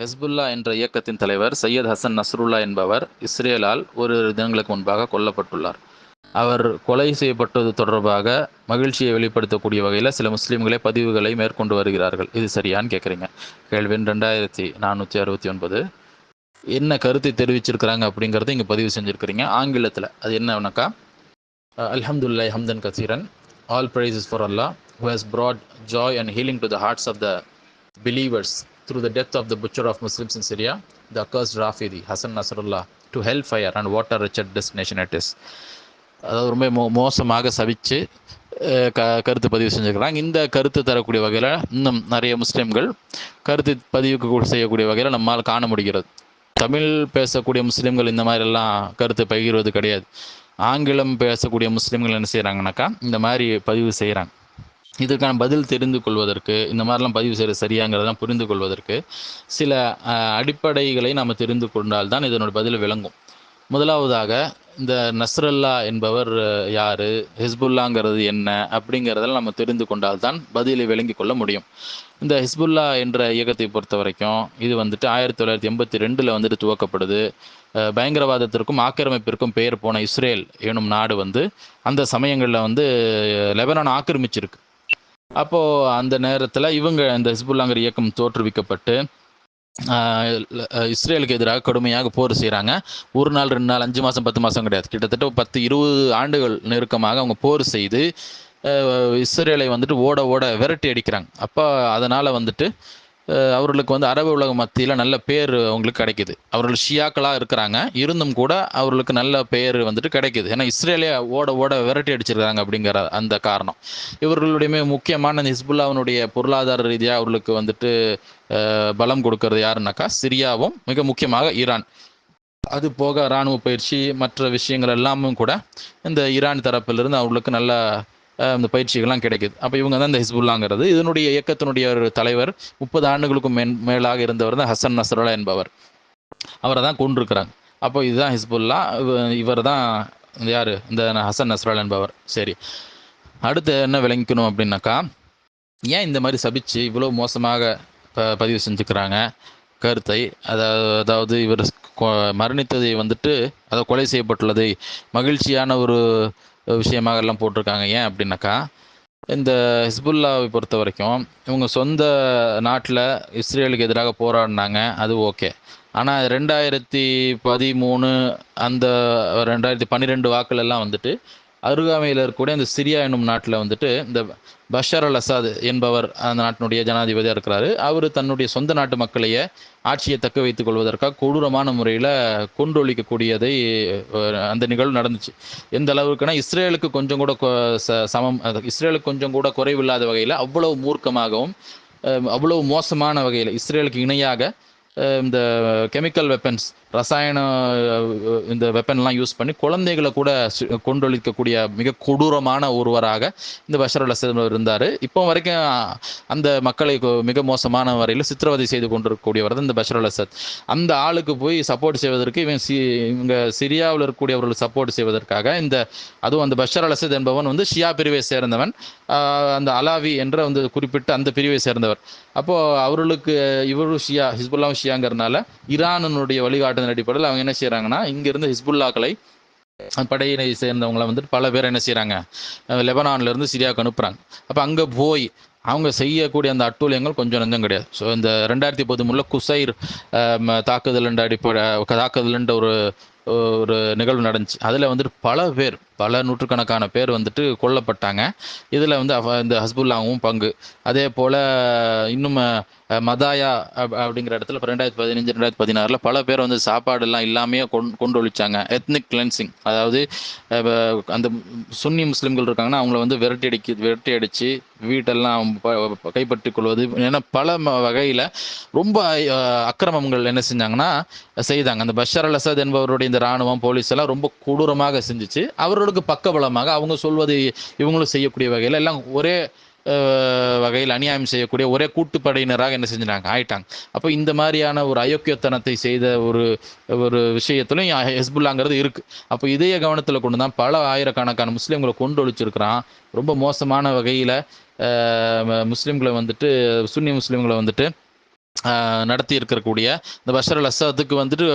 Hezbollah என்ற இயக்கத்தின் தலைவர் சையத் ஹசன் நஸ்ருல்லா என்பவர் இஸ்ரேலால் ஒரு தினங்களுக்கு முன்பாக கொல்லப்பட்டுள்ளார். அவர் கொலை செய்யப்பட்டது தொடர்பாக மகிழ்ச்சியை வெளிப்படுத்தக்கூடிய வகையில் சில முஸ்லீம்களே பதிவுகளை மேற்கொண்டு வருகிறார்கள். இது சரியான்னு கேட்குறீங்க கேள்வின் ரெண்டாயிரத்தி நானூற்றி அறுபத்தி ஒன்பது. என்ன கருத்தை தெரிவிச்சிருக்கிறாங்க அப்படிங்கிறத இங்கே பதிவு செஞ்சுருக்கிறீங்க. ஆங்கிலத்தில். அது என்னன்னாக்கா அல்ஹம்துல்லாய் ஹம்தன் கசீரன். All praises for Allah who has brought joy and healing to the hearts of the believers through the death of the butcher of Muslims in Syria, the accursed Rafidi, Hassan Nasrullah, to hellfire and what a wretched destination it is. அதாவது ரொம்ப மோ மோசமாக சபிச்சு க கருத்து பதிவு செஞ்சுக்கிறாங்க இந்த கருத்து தரக்கூடிய வகையில் இன்னும் நிறைய முஸ்லீம்கள் கருத்து பதிவுக்கு கூட செய்யக்கூடிய வகையில் நம்மால் காண முடிகிறது. தமிழ் பேசக்கூடிய முஸ்லீம்கள் இந்த மாதிரிலாம் கருத்து பகிர்வது கிடையாது. ஆங்கிலம் பேசக்கூடிய முஸ்லீம்கள் என்ன செய்கிறாங்கனாக்கா இந்த மாதிரி பதிவு செய்கிறாங்க இதற்கான பதில் தெரிந்து கொள்வதற்கு இந்த மாதிரிலாம் பதிவு செய்கிறது சரியாங்கிறதெல்லாம் புரிந்து கொள்வதற்கு சில அடிப்படைகளை நாம் தெரிந்து கொண்டால் தான் இதனோட பதில் விளங்கும். முதலாவதாக இந்த நஸ்ரல்லா என்பவர் யார் ஹிஸ்புல்லாங்கிறது என்ன அப்படிங்கிறதெல்லாம் நம்ம தெரிந்து கொண்டால் தான் பதிலை விளங்கி கொள்ள முடியும். இந்த ஹிஸ்புல்லா என்ற இயக்கத்தை பொறுத்த வரைக்கும் இது வந்துட்டு ஆயிரத்தி தொள்ளாயிரத்தி எண்பத்தி ரெண்டில் வந்துட்டு துவக்கப்படுது. பயங்கரவாதத்திற்கும் ஆக்கிரமிப்பிற்கும் பெயர் போன இஸ்ரேல் எனும் நாடு வந்து அந்த சமயங்களில் வந்து லெபனான் ஆக்கிரமிச்சிருக்கு. அப்போது அந்த நேரத்தில் இவங்க இந்த ஹிஸ்புல்லாங்கிற இயக்கம் தோற்றுவிக்கப்பட்டு இஸ்ரேலுக்கு எதிராக கடுமையாக போர் செய்கிறாங்க ஒரு நாள் ரெண்டு நாள் அஞ்சு மாதம் பத்து மாதம் கிடையாது. கிட்டத்தட்ட பத்து இருபது ஆண்டுகள் நெருக்கமாக அவங்க போர் செய்து இஸ்ரேலை வந்துட்டு ஓட ஓட விரட்டி அடிக்கிறாங்க. அப்போ அதனால் வந்துட்டு அவர்களுக்கு வந்து அரபு உலக மத்தியில் நல்ல பேர் அவங்களுக்கு கிடைக்குது. அவர்கள் ஷியாக்களாக இருக்கிறாங்க. இருந்தும் கூட அவர்களுக்கு நல்ல பேர் வந்துட்டு கிடைக்குது. ஏன்னா இஸ்ரேலே ஓட ஓட விரட்டி அடிச்சிருக்காங்க அப்படிங்கிற அந்த காரணம். இவர்களுடைய முக்கியமான ஹிஸ்புல்லாவினுடைய பொருளாதார ரீதியாக அவர்களுக்கு வந்துட்டு பலம் கொடுக்கறது யாருன்னாக்கா சிரியாவும் மிக முக்கியமாக ஈரான். அது போக இராணுவ பயிற்சி மற்ற விஷயங்கள் எல்லாமும் கூட இந்த ஈரான் தரப்பிலிருந்து அவர்களுக்கு நல்ல இந்த பயிற்சிகள்லாம் கிடைக்குது. அப்போ இவங்க தான் இந்த ஹிஸ்புல்லாங்கிறது. இதனுடைய இயக்கத்தினுடைய ஒரு தலைவர் முப்பது ஆண்டுகளுக்கும் மேன் மேலாக இருந்தவர் தான் ஹசன் நஸ்ரல்லா என்பவர். அவரை தான் கொண்டிருக்கிறாங்க அப்போ இதுதான் ஹிஸ்புல்லா இவர் தான் யார்? இந்த ஹசன் நஸ்ரல்லா என்பவர். சரி. அடுத்து என்ன விளங்கிக்கணும் அப்படின்னாக்கா ஏன் இந்த மாதிரி சபிச்சு இவ்வளோ மோசமாக ப பதிவு செஞ்சுக்கிறாங்க? கருத்தை அதாவது அதாவது இவர் கொ- மரணித்ததை வந்துட்டு அதை கொலை செய்யப்பட்டுள்ளதை மகிழ்ச்சியான ஒரு விஷயமாக எல்லாம் போட்டிருக்காங்க. ஏன் அப்படின்னாக்கா இந்த ஹிஸ்புல்லாவை பொறுத்த வரைக்கும் இவங்க சொந்த நாட்டில் இஸ்ரேலுக்கு எதிராக போராடினாங்க. அது ஓகே. ஆனால் ரெண்டாயிரத்தி பதிமூணு அந்த ரெண்டாயிரத்தி பன்னிரெண்டு வாக்குலெல்லாம் வந்துட்டு அருகாமையில் இருக்கக்கூடிய அந்த சிரியா என்னும் நாட்டில் வந்துட்டு இந்த பஷர் அல் அசாத் என்பவர் அந்த நாட்டினுடைய ஜனாதிபதியாக இருக்கிறாரு. அவர் தன்னுடைய சொந்த நாட்டு மக்களையே ஆட்சியை தக்க வைத்துக் கொள்வதற்காக கொடூரமான முறையில் கொண்டொழிக்கக்கூடியதை அந்த நிகழ்வு நடந்துச்சு. எந்த அளவுக்குன்னா இஸ்ரேலுக்கு கொஞ்சம் கூட ச- சமம் அது இஸ்ரேலுக்கு கொஞ்சம் கூட குறைவில்லாத வகையில் அவ்வளவு மூர்க்கமாகவும் அவ்வளவு மோசமான வகையில் இஸ்ரேலுக்கு இணையாக இந்த கெமிக்கல் வெப்பன்ஸ் ரசாயன இந்த வெப்பன்லாம் யூஸ் பண்ணி குழந்தைகளை கூட கொண்டொழிக்கக்கூடிய மிக கொடூரமான ஒருவராக இந்த பஷர் அல் அசத் இருந்தார். இப்போ வரைக்கும் அந்த மக்களை மிக மோசமான வரையில் சித்திரவதை செய்து கொண்டிருக்கக்கூடியவர் தான் இந்த பஷர் அல் அசத். அந்த ஆளுக்கு போய் சப்போர்ட் செய்வதற்கு இவன் சி இவங்க சிரியாவில் இருக்கக்கூடியவர்களுக்கு சப்போர்ட் செய்வதற்காக இந்த அதுவும் அந்த பஷர் அல் அசத் என்பவன் வந்து ஷியா பிரிவை சேர்ந்தவன். அந்த அலாவி என்ற வந்து குறிப்பிட்ட அந்த பிரிவை சேர்ந்தவர். அப்போது அவர்களுக்கு இவரும் ஷியா ஹிஸ்புல்லாம் ஷியாங்கிறதுனால ஈரானுடைய அதன் அடிப்படையில் அவங்க என்ன செய்கிறாங்கன்னா இங்கேருந்து ஹிஸ்புல்லாக்களை படையினை சேர்ந்தவங்களை வந்துட்டு பல பேர் என்ன செய்கிறாங்க லெபனான்லேருந்து சிரியாவுக்கு அனுப்புகிறாங்க அப்போ அங்கே போய் அவங்க செய்யக்கூடிய அந்த அட்டூழியங்கள் கொஞ்சம் நஞ்சம் கிடையாது. ஸோ இந்த ரெண்டாயிரத்தி பதிமூணில் குசைர் தாக்குதல் அடிப்படை தாக்குதல்ன்ற ஒரு ஒரு நிகழ்வு நடந்துச்சு. அதில் வந்துட்டு பல பேர் பல நூற்றுக்கணக்கான பேர் வந்துட்டு கொல்லப்பட்டாங்க. இதில் வந்து இந்த ஹஸ்புல்லாவும் பங்கு. அதே போல் இன்னும் மதாயா அப்படிங்கிற இடத்துல இப்போ ரெண்டாயிரத்தி பதினஞ்சு ரெண்டாயிரத்தி பதினாறில் பல பேர் வந்து சாப்பாடெல்லாம் இல்லாமையே கொண் கொண்டு ஒழிச்சாங்க எத்னிக் கிளென்சிங் அதாவது அந்த சுன்னி முஸ்லீம்கள் இருக்காங்கன்னா அவங்கள வந்து விரட்டி அடிக்க விரட்டி அடித்து வீட்டெல்லாம் ப- கைப்பற்றிக் கொள்வது ஏன்னா பல வகையில் ரொம்ப அக்கிரமங்கள் என்ன செஞ்சாங்கன்னா செய்தாங்க. அந்த பஷர் அல் அசத் என்பவருடைய இந்த ராணுவம் போலீஸ் எல்லாம் ரொம்ப கொடூரமாக செஞ்சுச்சு. அவர்களுக்கு பக்கபலமாக அவங்க சொல்வது இவங்களும் செய்யக்கூடிய வகையில் எல்லாம் ஒரே வகையில் அநியாயம் செய்யக்கூடிய ஒரே கூட்டுப்படையினராக என்ன செஞ்சுட்டாங்க? ஆயிட்டாங்க. அப்போ இந்த மாதிரியான ஒரு அயோக்கியத்தனத்தை செய்த ஒரு ஒரு விஷயத்துலையும் ஹெஸ்புல்லாங்கிறது இருக்குது அப்போ இதைய கவனத்தில் கொண்டு தான் பல ஆயிரக்கணக்கான முஸ்லீம்களை கொண்டு ஒழிச்சிருக்கிறான். ரொம்ப மோசமான வகையில் முஸ்லீம்களை வந்துட்டு சுன்னி முஸ்லீம்களை வந்துட்டு நடத்தி இருக்கக்கூடிய இந்த பஷர் அல் அசாத்துக்கு வந்துட்டு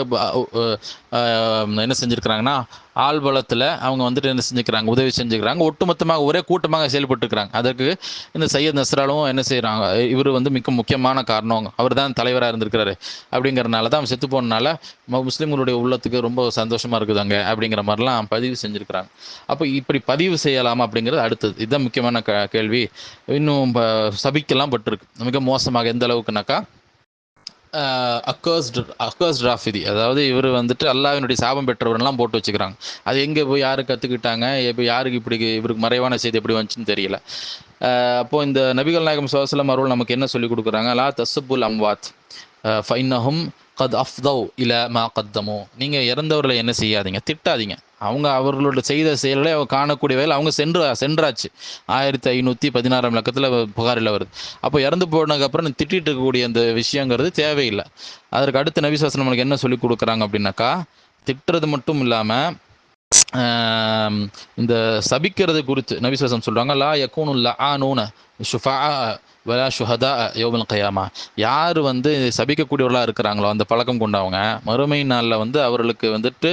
என்ன செஞ்சுருக்கிறாங்கன்னா ஆள்பலத்தில் அவங்க வந்துட்டு என்ன செஞ்சுக்கிறாங்க உதவி செஞ்சுக்கிறாங்க. ஒட்டுமொத்தமாக ஒரே கூட்டமாக செயல்பட்டுருக்கிறாங்க. அதற்கு இந்த சையத் நஸ்ராலும் என்ன செய்கிறாங்க இவர் வந்து மிக முக்கியமான காரணம் அவர் தான் தலைவராக இருந்திருக்கிறாரு. அப்படிங்கிறனால தான் செத்து போனனால முஸ்லீம்களுடைய உள்ளத்துக்கு ரொம்ப சந்தோஷமாக இருக்குதாங்க அப்படிங்கிற மாதிரிலாம் பதிவு செஞ்சுருக்கிறாங்க. அப்போ இப்படி பதிவு செய்யலாமா அப்படிங்கிறது அடுத்தது. இதுதான் முக்கியமான க கேள்வி. இன்னும் சபிக்கெல்லாம் பட்டிருக்கு. மிக மோசமாக எந்த அளவுக்குனாக்கா அக்கர்ஸ்ட் அக்கர்ஸ்ட் ராஃபிதி அதாவது இவர் வந்துட்டு அல்லாவினுடைய சாபம் பெற்றவரெல்லாம் போட்டு வச்சுக்கிறாங்க. அது எங்கே போய் யார் கற்றுக்கிட்டாங்க இப்போ யாருக்கு இப்படி இவருக்கு மறைவான செய்தி எப்படி வந்துச்சுன்னு தெரியல. அப்போது இந்த நபிகள் நாயகம் சுவாசலம் அருள் நமக்கு என்ன சொல்லி கொடுக்குறாங்க? லா தசுபுல் அம்வாத். ஃபைனஹும் கத் அஃப்தவ் இல மா கத்தமோ. நீங்கள் இறந்தவர்களை என்ன செய்யாதீங்க? திட்டாதீங்க. அவங்க அவர்களோட செய்த செயல்களை அவங்க காணக்கூடிய வேலை அவங்க சென்று சென்றாச்சு. ஆயிரத்தி ஐநூற்றி பதினாறாம் லக்கத்தில் புகாரில் வருது. அப்போ இறந்து போனதுக்கப்புறம் திட்டிட்டு இருக்கக்கூடிய அந்த விஷயங்கிறது தேவையில்லை. அதற்கு அடுத்து நபிசாசனம் நம்மளுக்கு என்ன சொல்லி கொடுக்குறாங்க அப்படின்னாக்கா திட்டுறது மட்டும் இல்லாமல் இந்த சபிக்கிறது குறித்து நபிசாசம் சொல்கிறாங்க லா யக்கூனு லஆனூன ஷுஃபா வலா ஷுஹதா யோபல் கயாமா. யார் வந்து சபிக்கக்கூடியவர்களாக இருக்கிறாங்களோ அந்த பழக்கம் கொண்டவங்க மறுமை நாளில் வந்து அவர்களுக்கு வந்துட்டு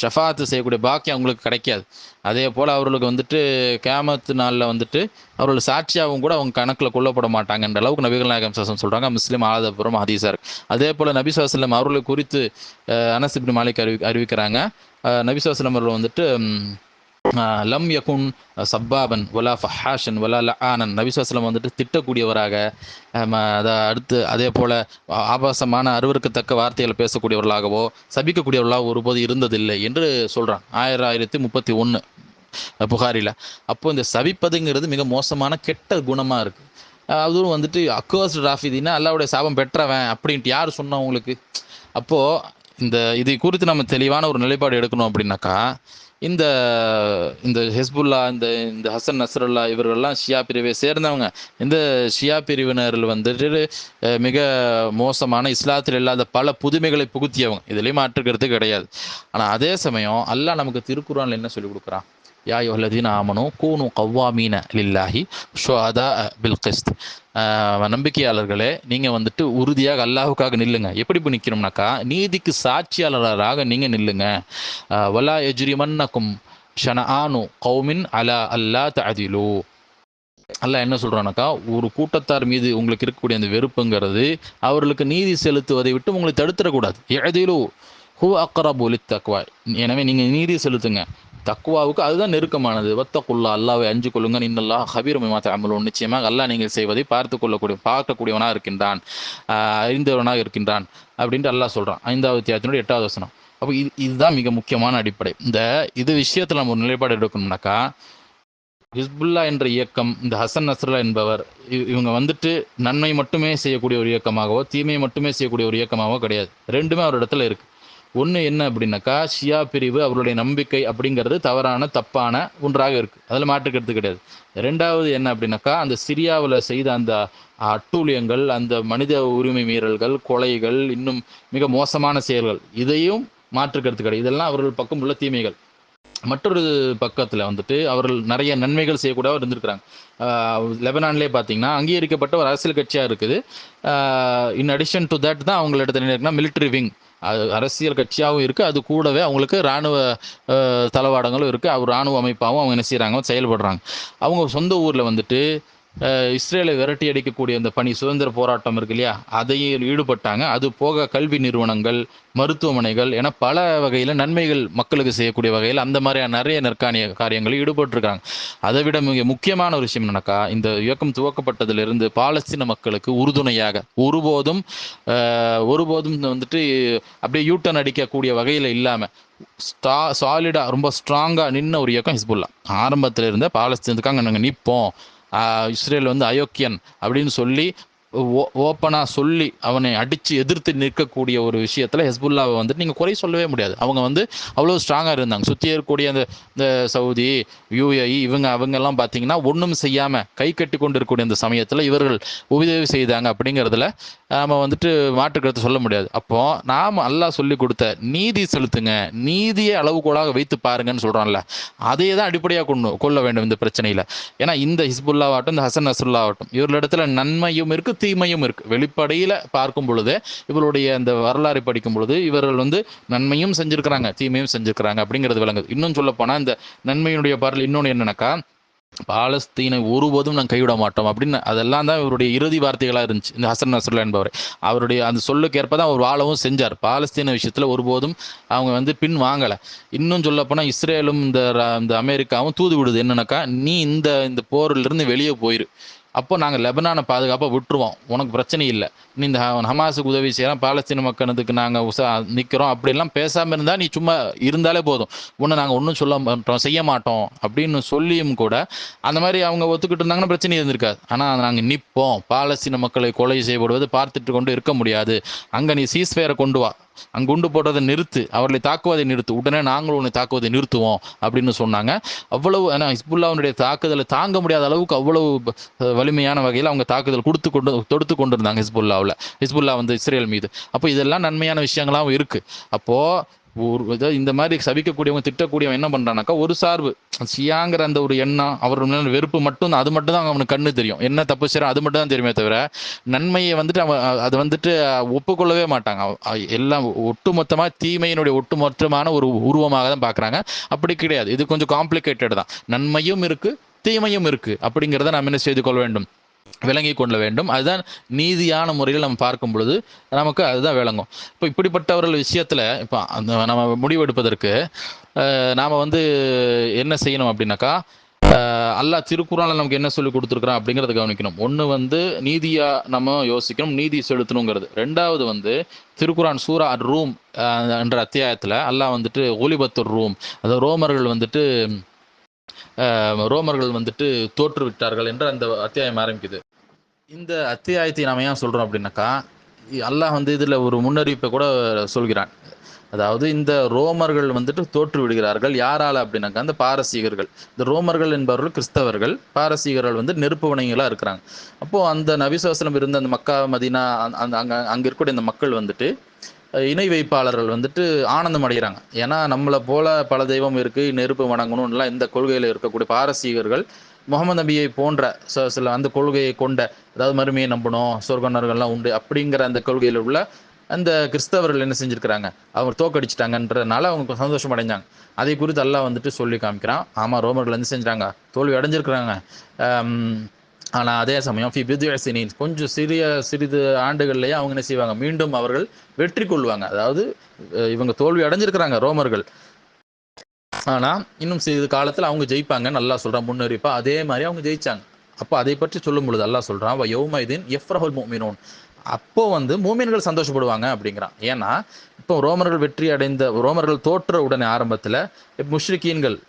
ஷஃபாத்து செய்யக்கூடிய பாக்கியம் அவங்களுக்கு கிடைக்காது. அதே போல் அவர்களுக்கு வந்துட்டு கேமத்து நாளில் வந்துட்டு அவர்கள் சாட்சியாகவும் கூட அவங்க கணக்கில் கொல்லப்பட மாட்டாங்கன்ற அளவுக்கு நபிகள் நாயகம் சாசம் சொல்கிறாங்க முஸ்லீம் ஆலாதபுரம் ஹதீஸார் அதே போல் நபி சாஸ்லம் அவர்களை குறித்து அனசிபின் மாலிக் அறிவி அறிவிக்கிறாங்க. நபி சாஸ்லம் அவர்கள் வந்துட்டு லம் யகுன் சப்பாபன் ஒலா ஃபஹாஷன் வலா ஆனன் நபிசுவாசலம் வந்துட்டு திட்டக்கூடியவராக அதை அடுத்து அதே போல் ஆபாசமான அருவருக்கத்தக்க வார்த்தைகளை பேசக்கூடியவர்களாகவோ சபிக்கக்கூடியவர்களாக ஒருபோது இருந்ததில்லை என்று சொல்கிறான் ஆயிரம் ஆயிரத்தி முப்பத்தி ஒன்று புகாரில். அப்போ இந்த சபிப்பதுங்கிறது மிக மோசமான கெட்ட குணமாக இருக்குது அதுவும் வந்துட்டு அக்வர்ஸ் ராஃபிதினா அல்லாவுடைய சாபம் பெற்றவன் அப்படின்ட்டு யார் சொன்னா உங்களுக்கு? அப்போது இந்த இது குறித்து நம்ம தெளிவான ஒரு நிலைப்பாடு எடுக்கணும் அப்படின்னாக்கா இந்த இந்த ஹெஸ்புல்லா இந்த இந்த ஹசன் நசருல்லா இவர்கள்லாம் ஷியா பிரிவை சேர்ந்தவங்க. இந்த ஷியா பிரிவினர்கள் வந்துட்டு மிக மோசமான இஸ்லாத்தில் இல்லாத பல புதுமைகளை புகுத்தியவங்க. இதுலேயும் மாற்றுக்கிறது கிடையாது. ஆனால் அதே சமயம் அல்லாஹ் நமக்கு திருக்குறான் என்ன சொல்லி கொடுக்குறான்? யா யுஹல்லதீன ஆமனோ கூனு கவ்வாமீன லில்லாஹி ஷுஹதா பில் கிஸ்த் நம்பிக்கையாளர்களே நீங்கள் வந்துட்டு உறுதியாக அல்லாஹுக்காக நில்லுங்க. எப்படி இப்போ நிற்கிறோம்னாக்கா நீதிக்கு சாட்சியாளராக நீங்கள் நில்லுங்க. வலா எஜ்ரிமன்னக்கும் ஷனஆனு கௌமின் அலா அல்லா ததிலு அல்ல என்ன சொல்கிறானாக்கா ஒரு கூட்டத்தார் மீது உங்களுக்கு இருக்கக்கூடிய அந்த வெறுப்புங்கிறது அவர்களுக்கு நீதி செலுத்துவதை விட்டு உங்களை தடுத்துடக்கூடாது. எதிலு ஹூ அக்ரபு போலி தக்வா. எனவே நீங்கள் நீதி செலுத்துங்க. தக்குவாவுக்கு அதுதான் நெருக்கமானது. வத்தக்குள்ளா அல்லாவை அஞ்சு கொள்ளுங்க இன்னல்லா ஹபீர் மாத்த அமலும் நிச்சயமாக அல்லாஹ் நீங்கள் செய்வதை பார்த்து கொள்ளக்கூடிய பார்க்கக்கூடியவனாக இருக்கின்றான். அறிந்தவனாக இருக்கின்றான் அப்படின்ட்டு அல்லாஹ் சொல்கிறான் ஐந்தாவது தியாத்தினுடைய எட்டாவது வசனம். அப்போ இது இதுதான் மிக முக்கியமான அடிப்படை. இந்த இது விஷயத்தில் நம்ம ஒரு நிலைப்பாடு எடுக்கணும்னாக்கா ஹிஸ்புல்லா என்ற இயக்கம் இந்த ஹசன் நஸ்ரல்லா என்பவர் இவங்க வந்துட்டு நன்மை மட்டுமே செய்யக்கூடிய ஒரு இயக்கமாகவோ தீமை மட்டுமே செய்யக்கூடிய ஒரு இயக்கமாகவோ கிடையாது. ரெண்டுமே ஒரு இடத்துல இருக்குது ஒன்று என்ன அப்படின்னாக்கா ஷியா பிரிவு அவருடைய நம்பிக்கை அப்படிங்கிறது தவறான தப்பான ஒன்றாக இருக்குது அதில் மாற்றுக்கிறது கிடையாது. ரெண்டாவது என்ன அப்படின்னாக்கா அந்த சிரியாவில் செய்த அந்த அட்டூழியங்கள் அந்த மனித உரிமை மீறல்கள் கொலைகள் இன்னும் மிக மோசமான செயல்கள் இதையும் மாற்றுக்கிறது கிடையாது. இதெல்லாம் அவர்கள் பக்கம் உள்ள தீமைகள். மற்றொரு பக்கத்தில் வந்துட்டு அவர்கள் நிறைய நன்மைகள் செய்யக்கூடாது இருந்திருக்கிறாங்க. லெபனான்லேயே பார்த்தீங்கன்னா அங்கீகரிக்கப்பட்ட ஒரு அரசியல் கட்சியாக இருக்குது. இன் அடிஷன் டு தட் தான் அவங்களோட என்ன மிலிட்ரி விங் அரசியல் கட்சியாகவும் இருக்குது அது கூடவே அவங்களுக்கு இராணுவ தளவாடங்களும் இருக்குது அவர் இராணுவ அமைப்பாகவும் அவங்க என்ன செய்கிறாங்க செயல்படுறாங்க. அவங்க சொந்த ஊரில் வந்துட்டு இஸ்ரேலை விரட்டி அடிக்கக்கூடிய அந்த பணி சுதந்திர போராட்டம் இருக்கு இல்லையா? அதையும் ஈடுபட்டாங்க. அது போக கல்வி நிறுவனங்கள் மருத்துவமனைகள் என பல வகையில் நன்மைகள் மக்களுக்கு செய்யக்கூடிய வகையில் அந்த மாதிரியான நிறைய நற்காணிய காரியங்களில் ஈடுபட்டிருக்காங்க. அதை விட மிக முக்கியமான ஒரு விஷயம் என்னக்கா இந்த இயக்கம் துவக்கப்பட்டதிலிருந்து பாலஸ்தீன மக்களுக்கு உறுதுணையாக ஒருபோதும் ஒருபோதும் வந்துட்டு அப்படியே யூட்டன் அடிக்கக்கூடிய வகையில் இல்லாமல் ஸ்டா சாலிடாக ரொம்ப ஸ்ட்ராங்காக நின்ன ஒரு இயக்கம் ஹிஸ்புல்லா. ஆரம்பத்தில் இருந்த பாலஸ்தீனத்துக்காக நாங்கள் நிற்போம் இஸ்ரேல் வந்து அயோக்கியன் அப்படின்னு சொல்லி ஓப்பனாக சொல்லி அவனை அடித்து எதிர்த்து நிற்கக்கூடிய ஒரு விஷயத்தில் ஹெஸ்புல்லாவை வந்துட்டு நீங்கள் குறை சொல்லவே முடியாது. அவங்க வந்து அவ்வளோ ஸ்ட்ராங்காக இருந்தாங்க. சுற்றி இருக்கக்கூடிய அந்த இந்த சவுதி யூஏஇ இவங்க அவங்கெல்லாம் பார்த்தீங்கன்னா ஒன்றும் செய்யாமல் கை கட்டி கொண்டு இருக்கக்கூடிய அந்த சமயத்தில் இவர்கள் உதவி செய்தாங்க அப்படிங்கிறதுல நாம் வந்துட்டு மாற்றுக்கிறது சொல்ல முடியாது. அப்போது நாம் அல்லாஹ் சொல்லி கொடுத்த நீதி செலுத்துங்க நீதியை அளவுகோலாக வைத்து பாருங்கன்னு சொல்கிறோம்ல அதையே தான் அடிப்படையாக கொண்டு கொள்ள வேண்டும் இந்த பிரச்சனையில். ஏன்னா இந்த ஹிஸ்புல்லாவாகட்டும் இந்த ஹசன் நசுல்லாவாகட்டும் இவர்களிடத்துல நன்மையும் இருக்குது தீமையும் இருக்கு. வெளிப்படையில பார்க்கும் பொழுது இவருடைய அந்த வரலாறை படிக்கும் பொழுது இவர்கள் வந்து நன்மையும் செஞ்சிருக்கிறாங்க தீமையும் செஞ்சிருக்கிறாங்க அப்படிங்கிறது விளங்குது. இன்னும் சொல்ல போனா இந்த நன்மையினுடைய பாடல் இன்னொன்று என்னன்னாக்கா பாலஸ்தீனை ஒருபோதும் நாங்கள் கைவிட மாட்டோம் அப்படின்னு அதெல்லாம் தான் இவருடைய இறுதி வார்த்தைகளாக இருந்துச்சு. இந்த ஹசன் நஸ்ருல்லா என்பவர். அவருடைய அந்த சொல்லுக்கு தான் அவர் வாழவும் செஞ்சார். பாலஸ்தீன விஷயத்தில் ஒருபோதும் அவங்க வந்து பின் வாங்கலை. இன்னும் சொல்லப்போனால் இஸ்ரேலும் இந்த இந்த அமெரிக்காவும் தூது விடுது. என்னன்னாக்கா நீ இந்த இந்த போரிலிருந்து வெளியே போயிரு. அப்போ நாங்கள் லெபனானை பாதுகாப்பாக விட்டுருவோம். உனக்கு பிரச்சனை இல்லை. நீ இந்த ஹ- ஹமாஸுக்கு உதவி செய்யலாம் பாலஸ்தீன மக்களுக்கு நாங்கள் உசா நிற்கிறோம் அப்படிலாம் பேசாமல் இருந்தால் நீ சும்மா இருந்தாலே போதும். உன்னை நாங்கள் ஒன்றும் சொல்ல மாட்டோம் செய்ய மாட்டோம். அப்படின்னு சொல்லியும் கூட அந்த மாதிரி அவங்க ஒத்துக்கிட்டு இருந்தாங்கன்னா பிரச்சனை இருந்திருக்காது. ஆனால் நாங்கள் நிற்போம் பாலஸ்தீன மக்களை கொலை செய்யப்படுவது பார்த்துட்டு கொண்டு இருக்க முடியாது. அங்கே நீ சீஸ்வேரை கொண்டு வா. அங்கு குண்டு போடுறதை நிறுத்து அவர்களை தாக்குவதை நிறுத்து உடனே நாங்களும் உன்னை தாக்குவதை நிறுத்துவோம் அப்படின்னு சொன்னாங்க. அவ்வளவு ஏன்னா ஹிஸ்புல்லாவுடைய தாக்குதலை தாங்க முடியாத அளவுக்கு அவ்வளவு வலிமையான வகையில் அவங்க தாக்குதல் கொடுத்து கொண்டு தொடுத்து கொண்டு இருந்தாங்க ஹிஸ்புல்லாவில் ஹிஸ்புல்லா வந்து இஸ்ரேல் மீது. அப்போ இதெல்லாம் நன்மையான விஷயங்களாகவும் இருக்கு. அப்போது ஒரு இதை இந்த மாதிரி சபிக்கக்கூடியவங்க திட்டக்கூடியவன் என்ன பண்றானாக்கா ஒரு சார்பு. சியாங்கிற அந்த ஒரு எண்ணம் அவர் மேல வெறுப்பு மட்டும் அது மட்டும் தான் அவனுக்கு கண்ணு தெரியும். என்ன தப்பு செய்யறோம் அது மட்டும் தான் தெரியுமே தவிர நன்மையை வந்துட்டு அவன் அது வந்துட்டு ஒப்புக்கொள்ளவே மாட்டாங்க. எல்லாம் ஒட்டுமொத்தமா தீமையினுடைய ஒட்டுமொத்தமான ஒரு உருவமாக தான் பார்க்குறாங்க அப்படி கிடையாது. இது கொஞ்சம் காம்ப்ளிகேட்டட் தான். நன்மையும் இருக்கு தீமையும் இருக்கு. அப்படிங்கிறத நாம் என்ன செய்து கொள்ள வேண்டும்? விளங்கி கொள்ள வேண்டும். அதுதான் நீதியான முறையில் நம்ம பார்க்கும் பொழுது நமக்கு அதுதான் விளங்கும். இப்போ இப்படிப்பட்டவர்கள் விஷயத்தில் இப்போ அந்த நம்ம முடிவெடுப்பதற்கு நாம் வந்து என்ன செய்யணும் அப்படின்னாக்கா அல்லா அல்லாஹ் நமக்கு என்ன சொல்லி கொடுத்துருக்குறான் அப்படிங்கிறத கவனிக்கணும். ஒன்று வந்து நீதியாக நம்ம யோசிக்கணும் நீதி செலுத்தணுங்கிறது. ரெண்டாவது வந்து திருக்குறான் சூரா அர் ரூம் என்ற அத்தியாயத்தில் அல்லாஹ் வந்துட்டு ஒலிபத்துர் ரூம் அதாவது ரோமர்கள் வந்துட்டு ரோமர்கள் வந்துட்டு தோற்று விட்டார்கள் என்று அந்த அத்தியாயம் ஆரம்பிக்குது. இந்த அத்தியாயத்தை நாம் ஏன் சொல்றோம் அப்படின்னாக்கா அல்லாஹ் வந்து இதுல ஒரு முன்னறிவிப்பை கூட சொல்கிறான். அதாவது இந்த ரோமர்கள் வந்துட்டு தோற்று விடுகிறார்கள் யாரால அப்படின்னாக்கா அந்த பாரசீகர்கள். இந்த ரோமர்கள் என்பவர்கள் கிறிஸ்தவர்கள். பாரசீகர்கள் வந்து நெருப்பு வணிகங்களா இருக்கிறாங்க. அப்போ அந்த நபிசுவாசனம் இருந்த அந்த மக்கா மதீனா அந்த- அங்கே அங்க அங்க இருக்கக்கூடிய அந்த மக்கள் வந்துட்டு இணை வைப்பாளர்கள் வந்துட்டு ஆனந்தம் அடைகிறாங்க. ஏன்னா நம்மளை போல பல தெய்வம் இருக்கு நெருப்பு வணங்கணும்லாம் இந்த கொள்கையில் இருக்கக்கூடிய பாரசீகர்கள் முகமது நபியை போன்ற சில அந்த கொள்கையை கொண்ட அதாவது மறுமையை நம்பணும் சொர்க்கனர்கள்லாம் உண்டு அப்படிங்கிற அந்த கொள்கையில் உள்ள அந்த கிறிஸ்தவர்கள் என்ன செஞ்சுருக்கிறாங்க? அவர் தோக்கடிச்சிட்டாங்கன்றதுனால அவங்க சந்தோஷம் அடைஞ்சாங்க. அதை குறித்து எல்லாம் வந்துட்டு சொல்லி காமிக்கிறான். ஆமாம் ரோமர்கள் என்ன செஞ்சாங்க தோல்வி அடைஞ்சிருக்கிறாங்க. ஆனால் ஆனா அதே சமயம் ஃபி பித்யசினின் கொஞ்சம் சிறிய சிறிது ஆண்டுகள்லயே அவங்க என்ன செய்வாங்க? மீண்டும் அவர்கள் வெற்றி கொள்வாங்க. அதாவது இவங்க தோல்வி அடைஞ்சிருக்கிறாங்க ரோமர்கள். ஆனா இன்னும் சிறிது காலத்துல அவங்க ஜெயிப்பாங்க. நல்லா சொல்றான் முன்னறிவிப்பா. அதே மாதிரி அவங்க ஜெயிச்சாங்க. அப்போ அதை பற்றி சொல்லும் பொழுது அல்லாஹ் சொல்றான் "வ யௌமைதின் எஃப்ரஹுல் முஃமினூன். அப்போ வந்து மூமின்கள் சந்தோஷப்படுவாங்க அப்படிங்கிறான். ஏன்னா இப்போ ரோமர்கள் வெற்றி அடைந்த ரோமர்கள் தோற்ற உடனே ஆரம்பத்தில் முஷ்ரிக்கீன்கள்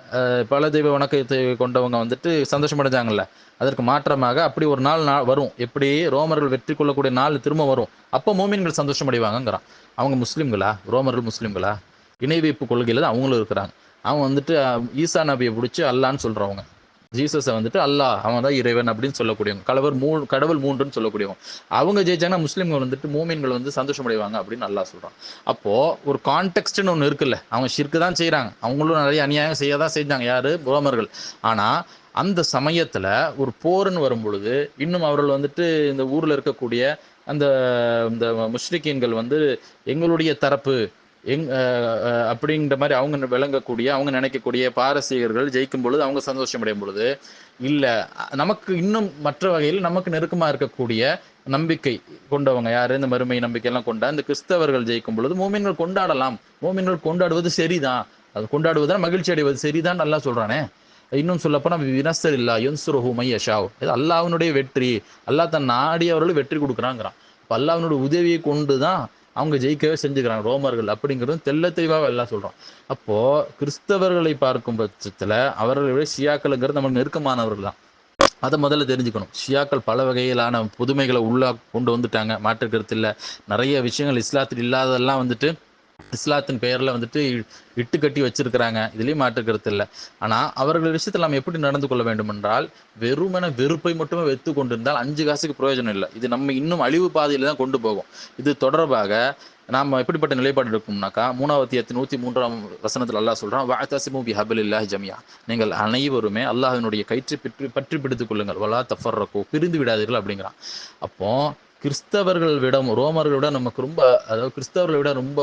பல தெய்வ வணக்கத்தை கொண்டவங்க வந்துட்டு சந்தோஷம் அடைஞ்சாங்கல்ல அதற்கு மாற்றமாக அப்படி ஒரு நாள் நா- வரும். எப்படி? ரோமர்கள் வெற்றி கொள்ளக்கூடிய நாள் திரும்ப வரும். அப்போ மூமின்கள் சந்தோஷமடைவாங்கங்கிறான். அவங்க முஸ்லீம்களா? ரோமர்கள் முஸ்லீம்களா? இணை வைப்பு தான் அவங்களும் இருக்கிறாங்க. அவங்க வந்துட்டு ஈசா நபியை பிடிச்சி அல்லான்னு சொல்கிறவங்க ஜீசஸை வந்துட்டு அல்லாஹ் அவன் தான் இறைவன் அப்படின்னு சொல்லக்கூடியவங்க கடவுள் மூ கடவுள் மூன்றுன்னு சொல்லக்கூடியவங்க அவங்க ஜெயிச்சாங்கன்னா முஸ்லீம்கள் வந்துட்டு மூமின்கள் வந்து சந்தோஷமடைவாங்க அப்படின்னு அல்லாஹ் சொல்கிறான் அப்போது ஒரு கான்டெக்ட்னு ஒன்று இருக்குல்ல. அவங்க ஷிர்க்கு தான் செய்கிறாங்க அவங்களும் நிறைய அநியாயம் செய்ய தான் செஞ்சாங்க. யாரு? ரோமர்கள் ஆனால் அந்த சமயத்தில் ஒரு போர்னு வரும் பொழுது இன்னும் அவர்கள் வந்துட்டு இந்த ஊரில் இருக்கக்கூடிய அந்த இந்த முஷ்ரிக்கீன்கள் வந்து எங்களுடைய தரப்பு எங் அப்படிங்கிற மாதிரி அவங்க விளங்கக்கூடிய அவங்க நினைக்கக்கூடிய பாரசீகர்கள் ஜெயிக்கும் பொழுது அவங்க சந்தோஷம் அடையும் பொழுது இல்லை நமக்கு இன்னும் மற்ற வகையில் நமக்கு நெருக்கமாக இருக்கக்கூடிய நம்பிக்கை கொண்டவங்க யார்? இந்த மறுமை நம்பிக்கையெல்லாம் கொண்ட இந்த கிறிஸ்தவர்கள் ஜெயிக்கும் பொழுது மூமின்கள் கொண்டாடலாம். மூமின்கள் கொண்டாடுவது சரிதான். அது கொண்டாடுவதுதான் மகிழ்ச்சி அடைவது சரிதான் நல்லா சொல்கிறானே இன்னும் சொல்லப்போனால் வினசர் இல்லா யன்சுருஹு மையஷாவ் இது அல்லாஹ்வினுடைய வெற்றி. அல்லாஹ் தன் நாடியவர்கள் வெற்றி கொடுக்குறாங்கிறான். இப்போ அல்லாஹ்வினுடைய உதவியை கொண்டு தான் அவங்க ஜெயிக்கவே செஞ்சுக்கிறாங்க. ரோமர்கள் அப்படிங்கிறது தெல்ல தெளிவாக எல்லாம் சொல்கிறோம் அப்போது கிறிஸ்தவர்களை பார்க்கும் பட்சத்தில் அவர்களுடைய ஷியாக்கள்ங்கிறது ஷியாக்களுங்கிறது நெருக்கமானவர்கள் தான். அதை முதல்ல தெரிஞ்சுக்கணும். ஷியாக்கள் பல வகையிலான புதுமைகளை உள்ளா கொண்டு வந்துட்டாங்க. மாற்று இல்லை. நிறைய விஷயங்கள் இஸ்லாத்தில் இல்லாததெல்லாம் வந்துட்டு இஸ்லாத்தின் பெயரில் வந்துட்டு இ- இட்டு கட்டி வச்சிருக்கிறாங்க. இதுலேயும் மாற்றுக்கிறது இல்லை. ஆனால் அவர்கள் விஷயத்தில் நாம் எப்படி நடந்து கொள்ள வேண்டும் என்றால் வெறுமன வெறுப்பை மட்டுமே வைத்து கொண்டிருந்தால் அஞ்சு காசுக்கு பிரயோஜனம் இல்லை. இது நம்ம இன்னும் அழிவு பாதையில் தான் கொண்டு போகும். இது தொடர்பாக நாம் எப்படிப்பட்ட நிலைப்பாடு எடுக்கணும்னாக்கா மூணாவத்தி எத்தி நூற்றி மூன்றாம் வசனத்தில் அல்லாஹ் சொல்கிறான் வாத்தாசிமு பி ஹபிலில்லாஹி ஜமியா நீங்கள் அனைவருமே அல்லாஹினுடைய கயிற்று பற்றி பற்றி பிடித்துக் கொள்ளுங்கள். வலா தஃபர்ரகோ. பிரிந்து விடாதீர்கள் அப்படிங்கிறான். அப்போது கிறிஸ்தவர்கள் விட ரோமர்களை விட நமக்கு ரொம்ப அதாவது கிறிஸ்தவர்களை விட ரொம்ப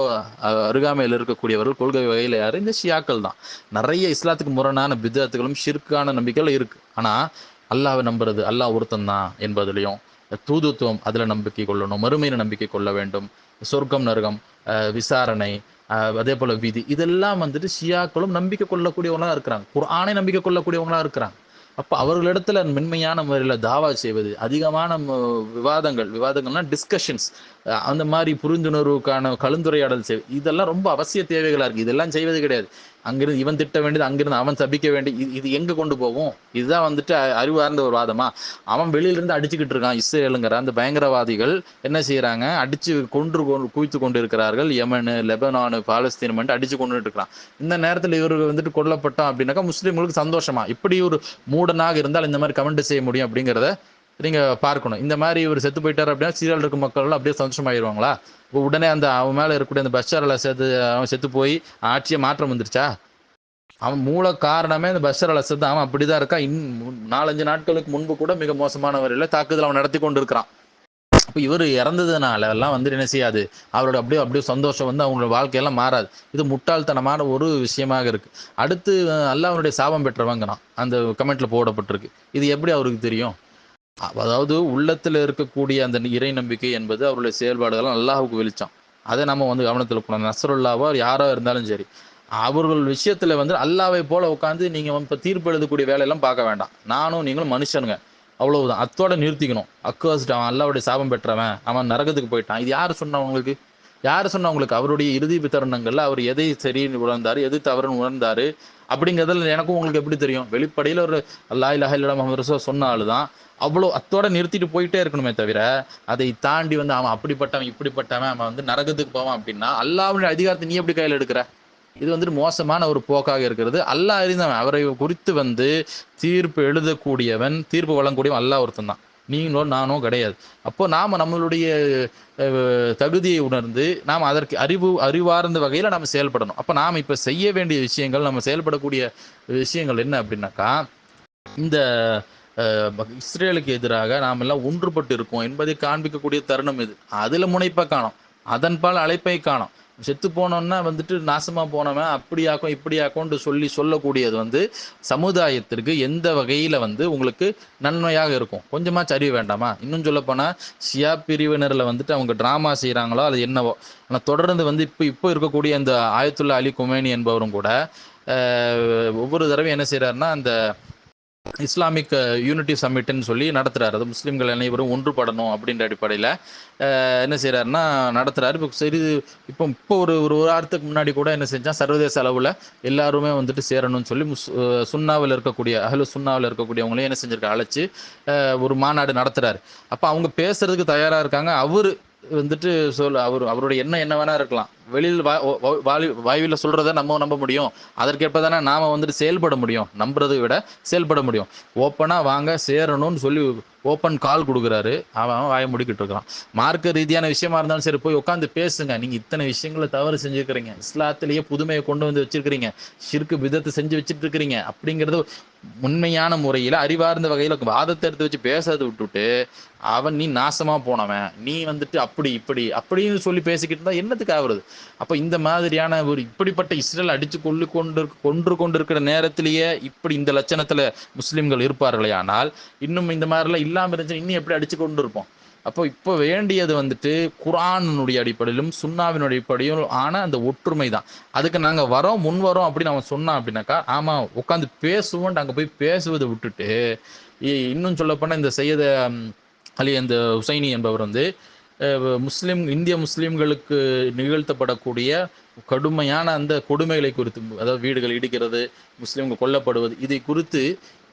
அருகாமையில் இருக்கக்கூடியவர்கள் கொள்கை வகையில் யார்? இந்த ஷியாக்கள் தான். நிறைய இஸ்லாத்துக்கு முரணான பிதத்துகளும் ஷிர்கான நம்பிக்கைகள் இருக்குது ஆனால் அல்லாவை நம்புறது அல்லாஹ் ஒருத்தன் தான் என்பதுலையும் தூதுத்துவம் அதில் நம்பிக்கை கொள்ளணும் மறுமையில நம்பிக்கை கொள்ள வேண்டும். சொர்க்கம் நரகம் விசாரணை அதே போல் விதி இதெல்லாம் வந்துட்டு ஷியாக்களும் நம்பிக்கை கொள்ளக்கூடியவங்களாக இருக்கிறாங்க. குர்ஆனை நம்பிக்கை கொள்ளக்கூடியவங்களாக இருக்கிறாங்க. அப்ப அவர்களிடத்துல மென்மையான முறையில தாவா செய்வது அதிகமான விவாதங்கள் விவாதங்கள்னா டிஸ்கஷன்ஸ் அந்த மாதிரி புரிந்துணர்வுக்கான கலந்துரையாடல் செய் இதெல்லாம் ரொம்ப அவசிய தேவைகளா இருக்கு. இதெல்லாம் செய்வது கிடையாது. அங்கிருந்து இவன் திட்ட வேண்டியது அங்கிருந்து அவன் சபிக்க வேண்டிய இது எங்க கொண்டு போகும்? இதுதான் வந்துட்டு அறிவார்ந்த ஒரு வாதமா? அவன் வெளியில இருந்து அடிச்சுக்கிட்டு இருக்கான் இஸ்ரேலுங்கிற அந்த பயங்கரவாதிகள் என்ன செய்யறாங்க அடிச்சு கொன்று குவித்து கொண்டு இருக்கிறார்கள் யமனு லெபனானு பாலஸ்தீன் வந்துட்டு அடிச்சு கொண்டு இருக்கிறான் இந்த நேரத்தில் இவர்கள் வந்துட்டு கொல்லப்பட்டோம் அப்படின்னாக்கா முஸ்லீம்களுக்கு சந்தோஷமா? இப்படி ஒரு மூடனாக இருந்தால் இந்த மாதிரி கமெண்ட் செய்ய முடியும் அப்படிங்கிறத நீங்க பார்க்கணும். இந்த மாதிரி இவர் செத்து போயிட்டாரு அப்படின்னா சீரியல் இருக்க மக்கள் அப்படியே சந்தோஷமாயிருவாங்களா? உடனே அந்த அவன் மேல இருக்கக்கூடிய அந்த பஷார் சேர்த்து அவன் செத்து போய் ஆட்சியை மாற்றம் வந்துருச்சா? அவன் மூல காரணமே இந்த பஷர் அல் தான் அவன் அப்படிதான் இருக்கான் இன் நாலஞ்சு நாட்களுக்கு முன்பு கூட மிக மோசமான வரையில தாக்குதல் அவன் நடத்தி கொண்டு இருக்கிறான் அப்ப இவர் இறந்ததுனால எல்லாம் வந்து என்ன செய்யாது? அவரோட அப்படியே அப்படியே சந்தோஷம் வந்து அவங்களோட வாழ்க்கையெல்லாம் மாறாது. இது முட்டாள்தனமான ஒரு விஷயமாக இருக்கு. அடுத்து அஹ், அவனுடைய சாபம் பெற்றவங்கனாம் அந்த கமெண்ட்ல போடப்பட்டிருக்கு. இது எப்படி அவருக்கு தெரியும்? அதாவது உள்ளத்துல இருக்கக்கூடிய அந்த இறை நம்பிக்கை என்பது அவருடைய செயல்பாடுகள் அல்லாஹுக்கு வெளிச்சம். அதை நம்ம வந்து கவனத்தில் போனோம் நசருல்லாவோ யாரோ இருந்தாலும் சரி. அவர்கள் விஷயத்துல வந்து அல்லாவை போல உட்காந்து நீங்க இப்போ தீர்ப்பு எழுதக்கூடிய வேலையெல்லாம் பார்க்க வேண்டாம். நானும் நீங்களும் மனுஷனுங்க. அவ்வளவுதான். அத்தோட நிறுத்திக்கணும். அக்குவஸ்ட் அவன் அல்லாவுடைய சாபம் பெற்றவன். அவன் நரகத்துக்கு போயிட்டான். இது யார் சொன்னா உங்களுக்கு? யார் சொன்னா உங்களுக்கு? அவருடைய இறுதி தருணங்கள்ல அவர் எதை சரின்னு உணர்ந்தாரு எது தவறுன்னு உணர்ந்தாரு அப்படிங்கிறதுல எனக்கும் உங்களுக்கு எப்படி தெரியும்? வெளிப்படையில் ஒரு அல்லாஹ் இல்லாஹ் இல்லா முகமது ரசூல் சொன்ன ஆளுதான். அவ்வளோ அத்தோட நிறுத்திட்டு போயிட்டே இருக்கணுமே தவிர அதை தாண்டி வந்து அவன் அப்படிப்பட்டவன் இப்படிப்பட்டவன் அவன் வந்து நரகத்துக்கு போவான் அப்படின்னா அல்லாவுடைய அதிகாரத்தை நீ எப்படி கையில் எடுக்கிற? இது வந்துட்டு மோசமான ஒரு போக்காக இருக்கிறது. அல்லாஹ் அறிந்தவன். அவரை குறித்து வந்து தீர்ப்பு எழுதக்கூடியவன் தீர்ப்பு வழங்கக்கூடியவன் அல்லாஹ் ஒருத்தன் தான். நீங்களோ நானோ கிடையாது. அப்போ நாம் நம்மளுடைய தகுதியை உணர்ந்து நாம் அதற்கு அறிவு அறிவார்ந்த வகையில் நாம் செயல்படணும். அப்போ நாம் இப்போ செய்ய வேண்டிய விஷயங்கள் நம்ம செயல்படக்கூடிய விஷயங்கள் என்ன அப்படின்னாக்கா இந்த இஸ்ரேலுக்கு எதிராக நாம் எல்லாம் ஒன்றுபட்டு இருக்கோம் என்பதை காண்பிக்கக்கூடிய தருணம் இது. அதில் முனைப்பை காணும். அதன்பால் அழைப்பை காணும். செத்து போனோம்னா வந்துட்டு நாசமாக போனவன் அப்படியாக்கும் இப்படியாக்கும்னு சொல்லி சொல்லக்கூடியது வந்து சமுதாயத்திற்கு எந்த வகையில் வந்து உங்களுக்கு நன்மையாக இருக்கும்? கொஞ்சமாக அறிவு வேண்டாமா? இன்னும் சொல்லப்போனால் ஷியா பிரிவினரில் வந்துட்டு அவங்க ட்ராமா செய்கிறாங்களோ அது என்னவோ. ஆனால் தொடர்ந்து வந்து இப்போ இப்போ இருக்கக்கூடிய இந்த ஆயத்துல்லா அலி குமேனி என்பவரும் கூட ஒவ்வொரு தடவையும் என்ன செய்கிறாருன்னா அந்த இஸ்லாமிக் யூனிட்டி சம்மிட்னு சொல்லி நடத்துறாரு. அது முஸ்லீம்கள் அனைவரும் ஒன்றுபடணும் அப்படின்ற அடிப்படையில் என்ன செய்கிறாருன்னா நடத்துகிறாரு இப்போ சரி இப்போ இப்போ ஒரு ஒரு வாரத்துக்கு முன்னாடி கூட என்ன செஞ்சால் சர்வதேச அளவில் எல்லாருமே வந்துட்டு சேரணும்னு சொல்லி முஸ் சுண்ணாவில் சுன்னாவில் இருக்கக்கூடிய அஹ்லு சுன்னாவில் இருக்கக்கூடியவங்களையும் என்ன செஞ்சிருக்க அழைச்சி ஒரு மாநாடு நடத்துகிறாரு அப்போ அவங்க பேசுறதுக்கு தயாராக இருக்காங்க. அவர் வந்துட்டு சொல் அவர் அவருடைய எண்ணம் என்ன வேணா இருக்கலாம். வெளியில் வாயுவில் வா- சொல்றத நம்ம நம்ப முடியும். அதற்கேற்ப தானே நாம வந்துட்டு செயல்பட முடியும். நம்புறதை விட செயல்பட முடியும். ஓப்பனா வாங்க சேரணும்னு சொல்லி ஓப்பன் கால் கொடுக்குறாரு. அவன் அவன் வாயை முடிக்கிட்டு இருக்கான். மார்க்க ரீதியான விஷயமா இருந்தாலும் சரி போய் உட்காந்து பேசுங்க. நீங்க இத்தனை விஷயங்களை தவறு செஞ்சுருக்கிறீங்க. இஸ்லாத்திலேயே புதுமையை கொண்டு வந்து வச்சிருக்கிறீங்க. ஷிர்கு விதத்தை செஞ்சு வச்சிட்டு இருக்கிறீங்க அப்படிங்கிறது உண்மையான முறையில அறிவார்ந்த வகையில வாதத்தை எடுத்து வச்சு பேசுறதை விட்டுட்டு அவன் நீ நாசமா போனவன். நீ வந்துட்டு அப்படி இப்படி அப்படின்னு சொல்லி பேசிக்கிட்டு இருந்தா என்னத்துக்கு ஆகுறது அப்ப இந்த மாதிரியான ஒரு இப்படிப்பட்ட இஸ்ரேல் அடிச்சு கொள்ளு கொண்டு கொன்று கொண்டிருக்கிற நேரத்திலேயே இப்படி இந்த லட்சணத்துல முஸ்லிம்கள் இருப்பார்களே ஆனால் இன்னும் இந்த மாதிரிலாம் இல்லாம இருந்துச்சு இன்னும் எப்படி அடிச்சு கொண்டு இருப்போம்? அப்போ இப்போ வேண்டியது வந்துட்டு குரானுடைய அடிப்படையிலும் சுண்ணாவினுடைய அடிப்படையும் ஆனால் அந்த ஒற்றுமை தான் அதுக்கு நாங்க வரோம் முன் வரோம் அப்படின்னு அவன் சொன்னான் அப்படின்னாக்கா ஆமா உட்காந்து பேசுவோம் அங்க போய் பேசுவதை விட்டுட்டு இன்னும் சொல்லப்போனால் இந்த செய்யத அலி அந்த ஹுசைனி என்பவர் வந்து முஸ்லீம் முஸ்லிம் இந்திய முஸ்லிம்களுக்கு நிகழ்த்தப்படக்கூடிய கடுமையான அந்த கொடுமைகளை குறித்து அதாவது வீடுகள் இடிக்கிறது முஸ்லிம்கள் கொல்லப்படுவது இதை குறித்து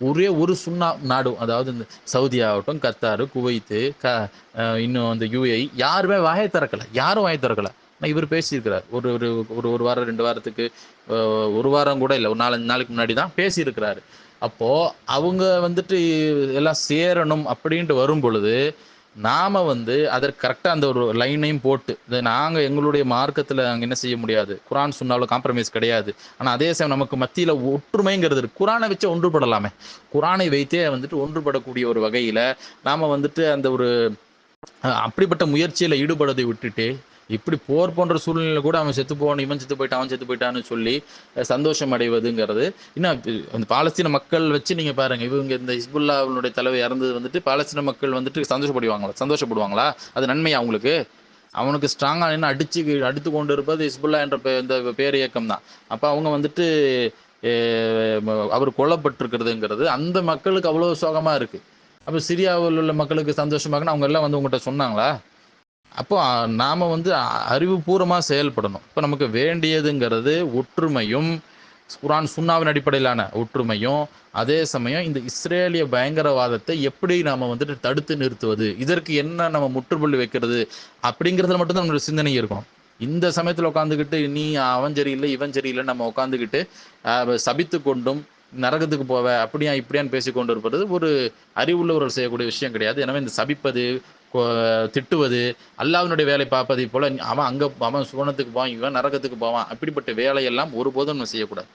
ஒரே ஒரு சுண்ணா நாடு அதாவது இந்த சவுதி ஆகட்டும் கத்தாரு குவைத்து க இன்னும் அந்த யூஏஇ யாருமே வாயை திறக்கலை யாரும் வாயை திறக்கலை. ஆனால் இவர் பேசியிருக்கிறார். ஒரு ஒரு ஒரு ஒரு வாரம் ரெண்டு வாரத்துக்கு ஒரு வாரம் கூட இல்லை ஒரு நாலஞ்சு நாளைக்கு முன்னாடி தான் பேசியிருக்கிறாரு. அப்போது அவங்க வந்துட்டு எல்லாம் சேரணும் அப்படின்ட்டு வரும் பொழுது நாம வந்து அதற்கு கரெக்டாக அந்த ஒரு லைனையும் போட்டு இதை நாங்க எங்களுடைய மார்க்கத்துல அங்க என்ன செய்ய முடியாது? குரான் சொன்னாலும் காம்ப்ரமைஸ் கிடையாது. ஆனா அதே சமயம் நமக்கு மத்தியில ஒற்றுமைங்கிறது இருக்கு. குரானை வச்சு ஒன்றுபடலாமே. குரானை வைத்தே வந்துட்டு ஒன்றுபடக்கூடிய ஒரு வகையில நாம வந்துட்டு அந்த ஒரு அப்படிப்பட்ட முயற்சியில் ஈடுபடுறதை விட்டுட்டு இப்படி போர் போன்ற சூழ்நிலையில் கூட அவன் செத்து போவான் இவன் செத்து போயிட்டான் அவன் செத்து போயிட்டான்னு சொல்லி சந்தோஷம் அடைவதுங்கிறது. இன்னும் அந்த பாலஸ்தீன மக்கள் வச்சு நீங்கள் பாருங்கள் இவங்க இந்த ஹிஸ்புல்லாவுடைய தலைவர் இறந்தது வந்துட்டு பாலஸ்தீன மக்கள் வந்துட்டு சந்தோஷப்படுவாங்களா? சந்தோஷப்படுவாங்களா? அது நன்மை அவங்களுக்கு? அவனுக்கு ஸ்ட்ராங்காக என்ன அடிச்சு அடித்து கொண்டு இருப்பது ஹிஸ்புல்லா என்ற பே- இந்த பேர் இயக்கம் தான். அப்போ அவங்க வந்துட்டு அவர் கொல்லப்பட்டிருக்கிறதுங்கிறது அந்த மக்களுக்கு அவ்வளோ சோகமாக இருக்குது அப்போ சிரியாவில் உள்ள மக்களுக்கு சந்தோஷமாக அவங்க எல்லாம் வந்து உங்கள்கிட்ட சொன்னாங்களா? அப்போ நாம் வந்து அ- அறிவுபூர்வமாக செயல்படணும். இப்போ நமக்கு வேண்டியதுங்கிறது ஒற்றுமையும் குரான் சுண்ணாவின் அடிப்படையிலான ஒற்றுமையும் அதே சமயம் இந்த இஸ்ரேலிய பயங்கரவாதத்தை எப்படி நாம் வந்துட்டு தடுத்து நிறுத்துவது இதற்கு என்ன நம்ம முற்றுப்புள்ளி வைக்கிறது அப்படிங்கிறதுல மட்டும்தான் நம்மளோட சிந்தனை இருக்கும். இந்த சமயத்தில் உட்காந்துக்கிட்டு நீ அவன் சரியில்லை இவன் சரியில்லை நம்ம உட்காந்துக்கிட்டு சபித்து கொண்டும் நரகத்துக்கு போவ அப்படியா இப்படியான்னு பேசி கொண்டு இருப்பது ஒரு அறிவுள்ளவர்கள் செய்யக்கூடிய விஷயம் கிடையாது. எனவே இந்த சபிப்பது திட்டுவது அல்லாவினுடைய வேலை பார்ப்பதை போல அவன் அங்கே அவன் சுவனத்துக்கு போவான் இவன் நரகத்துக்கு போவான். அப்படிப்பட்ட வேலையெல்லாம் ஒருபோதும் நம்ம செய்யக்கூடாது.